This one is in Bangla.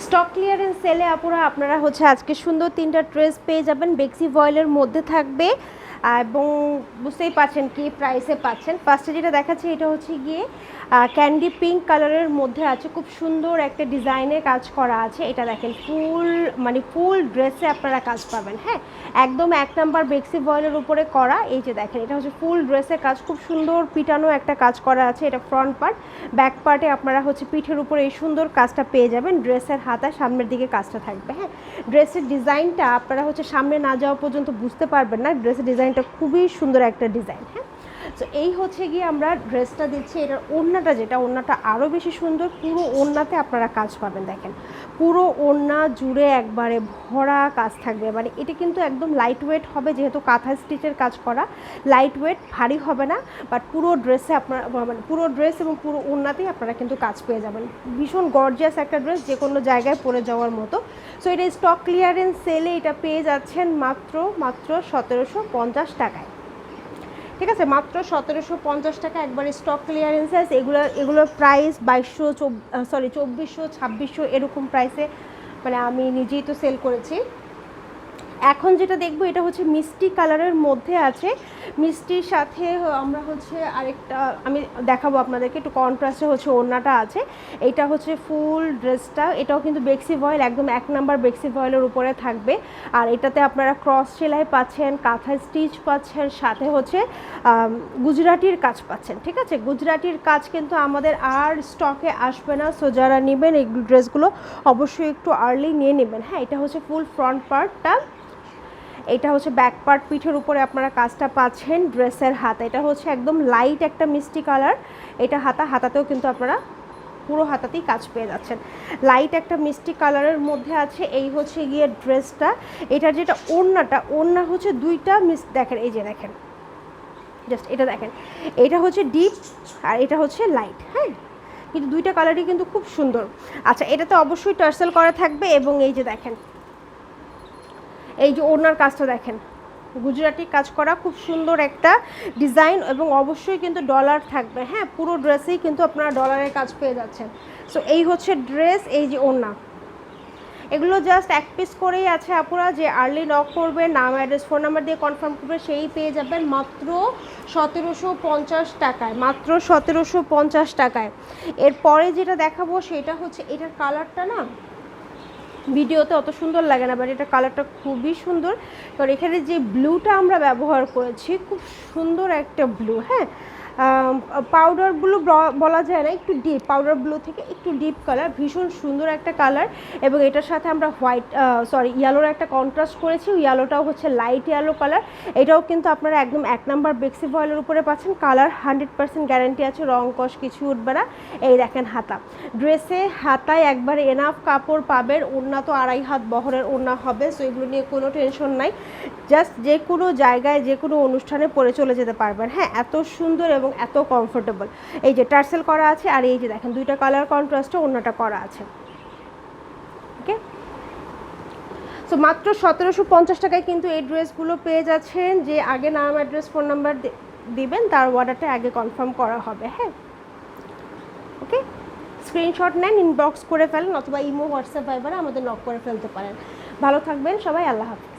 স্টক ক্লিয়ারেন্স সেলে আপুরা, আপনারা হচ্ছে আজকে সুন্দর তিনটা ড্রেস পেয়ে যাবেন। বেক্সি ভয়েলের মধ্যে থাকবে। এবং বুঝতেই পাচ্ছেন কি প্রাইসে পাচ্ছেন। ফার্স্টে যেটা দেখাচ্ছি, এটা হচ্ছে গিয়ে ক্যান্ডি পিঙ্ক কালারের মধ্যে আছে, খুব সুন্দর একটা ডিজাইনের কাজ করা আছে। এটা দেখেন ফুল মানে ফুল ড্রেসে আপনারা কাজ পাবেন হ্যাঁ? একদম এক নাম্বার বেক্সি ভয়েলের উপরে করা, এই যে দেখেন, এটা হচ্ছে ফুল ড্রেসের কাজ, খুব সুন্দর পিটানো একটা কাজ করা আছে, এটা ফ্রন্ট পার্ট ব্যাক পার্টে আপনারা হচ্ছে পিঠের উপরে এই সুন্দর কাজটা পেয়ে যাবেন ড্রেসের হাতা সামনের দিকে কাজটা থাকবে হ্যাঁ? ড্রেসের ডিজাইনটা আপনারা হচ্ছে সামনে না যাওয়া পর্যন্ত বুঝতে পারবেন না ড্রেসের ডিজাইনটা খুবই সুন্দর একটা ডিজাইন হ্যাঁ? তো এই হচ্ছে গিয়ে আমরা ড্রেসটা দিচ্ছি। এটার ওড়নাটা যেটা, ওড়নাটা আরও বেশি সুন্দর। পুরো ওড়নাতে আপনারা কাজ পাবেন, দেখেন। পুরো ওড়না জুড়ে একবারে ভরা কাজ থাকবে। মানে এটা কিন্তু একদম লাইট ওয়েট হবে, যেহেতু কাঁথা স্টিচের কাজ করা। লাইট ওয়েট ভারী হবে না বাট পুরো ড্রেসে আপনারা মানে পুরো ড্রেস এবং পুরো ওড়নাতেই আপনারা কিন্তু কাজ পেয়ে যাবেন। ভীষণ গর্জিয়াস একটা ড্রেস যে কোনো জায়গায় পরে যাওয়ার মতো। সো এটা স্টক ক্লিয়ারেন্স সেলে এটা পেয়ে যাচ্ছেন মাত্র মাত্র সতেরোশো পঞ্চাশ টাকায়। ঠিক আছে, মাত্র সতেরোশো পঞ্চাশ টাকা একবার স্টক ক্লিয়ারেন্সেস এগুলো, এগুলোর প্রাইস বাইশশো সরি চব্বিশশো, ছাব্বিশশো এরকম প্রাইসে মানে আমি নিজেই তো সেল করেছি। এখন যেটা দেখব, এটা হচ্ছে মিষ্টি কালারের মধ্যে আছে। মিষ্টির সাথে আমরা হচ্ছে আরেকটা, আমি দেখাবো আপনাদেরকে, একটু কন্ট্রাস্টে হচ্ছে ওড়নাটা আছে। এটা হচ্ছে ফুল ড্রেসটা, এটাও কিন্তু বেক্সি ভয়েল, একদম এক নাম্বার বেক্সি ভয়েলের উপরে থাকবে। আর এটাতে আপনারা ক্রস সেলাই পাচ্ছেন, কাঁথা স্টিচ পাচ্ছেন, সাথে হচ্ছে গুজরাটির কাজ পাচ্ছেন, ঠিক আছে? গুজরাটির কাজ কিন্তু আমাদের আর স্টকে আসবে না। সো যারা নেবেন এই ড্রেসগুলো, অবশ্যই একটু আর্লি নিয়ে নেবেন। হ্যাঁ এটা হচ্ছে ফুল ফ্রন্ট পার্টটা এটা হচ্ছে ব্যাক পার্ট পিঠের উপরে আপনারা কাজটা পাচ্ছেন ড্রেসের হাতা। এটা হচ্ছে একদম লাইট একটা মিষ্টি কালার এটা হাতা, হাতাতেও কিন্তু আপনারা পুরো হাতাতেই কাজ পেয়ে যাচ্ছেন। লাইট একটা মিষ্টি কালারের মধ্যে আছে, এই হচ্ছে গিয়ে ড্রেসটা এটার যেটা ওড়নাটা, ওড়না হচ্ছে দুইটা মিস দেখেন, এই যে দেখেন। জাস্ট এটা দেখেন। এটা হচ্ছে ডিপ আর এটা হচ্ছে লাইট হ্যাঁ? কিন্তু দুইটা কালারই কিন্তু খুব সুন্দর। আচ্ছা এটাতে অবশ্যই টার্সেল করা থাকবে এবং এই যে দেখেন। এই যে ওনার কাজটা দেখেন। গুজরাটি কাজ করা খুব সুন্দর একটা ডিজাইন এবং অবশ্যই কিন্তু ডলার থাকবে। হ্যাঁ পুরো ড্রেসেই কিন্তু আপনারা ডলারের কাজ পেয়ে যাচ্ছেন। সো এই হচ্ছে ড্রেস, এই যে ওড়না। এগুলো জাস্ট এক পিস করেই আছে আপুরা, যে আর্লি নক করবে, নাম অ্যাড্রেস ফোন নাম্বার দিয়ে কনফার্ম করবে, সেই পেয়ে যাবেন মাত্র সতেরোশো পঞ্চাশ টাকায়, মাত্র সতেরোশো পঞ্চাশ টাকায়। এরপরে যেটা দেখাবো, সেটা হচ্ছে, এটার কালারটা না ভিডিওতে অত সুন্দর লাগে না বাট এটা কালারটা খুবই সুন্দর। কারণ এখানে যে ব্লুটা আমরা ব্যবহার করেছি, খুব সুন্দর একটা ব্লু হ্যাঁ? পাউডার ব্লু বলা যায় না, একটু ডিপ পাউডার ব্লু থেকে একটু ডিপ কালার ভীষণ সুন্দর একটা কালার এবং এটার সাথে আমরা হোয়াইট সরি ইয়েলোর একটা কন্ট্রাস্ট করেছি ইয়েলোটাও হচ্ছে লাইট ইয়েলো কালার এটাও কিন্তু আপনারা একদম এক নাম্বার বেক্সি ভয়েলের উপরে পাচ্ছেন কালার হান্ড্রেড পার্সেন্ট গ্যারান্টি আছে, রং কষ কিছু উঠবে না, এই দেখেন হাতা ড্রেসে হাতায় একবার এনাফ কাপড় পাবেন, ওড়না তো আড়াই হাত বহরের ওড়না হবে সো এগুলো নিয়ে কোনো টেনশন নাই জাস্ট যে কোনো জায়গায় যে কোনো অনুষ্ঠানে পরে চলে যেতে পারবেন হ্যাঁ এত সুন্দর এবং এত কমফোর্টেবল এই যে টার্সেল করা আছে আর এই যে দেখেন, দুইটা কালার কন্ট্রাস্টে অন্যটা করা আছে। ওকে সো মাত্র সতেরোশো পঞ্চাশ টাকায় কিন্তু এই ড্রেসগুলো পেয়ে যাচ্ছেন। যে আগে নাম অ্যাড্রেস ফোন নাম্বার দিবেন, তার অর্ডারটা আগে কনফার্ম করা হবে হ্যাঁ? ওকে স্ক্রিনশট নেন ইনবক্স করে ফেলেন, অথবা ইমো হোয়াটসঅ্যাপ ভাইবারে আমাদের নক করে ফেলতে পারেন। ভালো থাকবেন সবাই, আল্লাহ হাফিজ।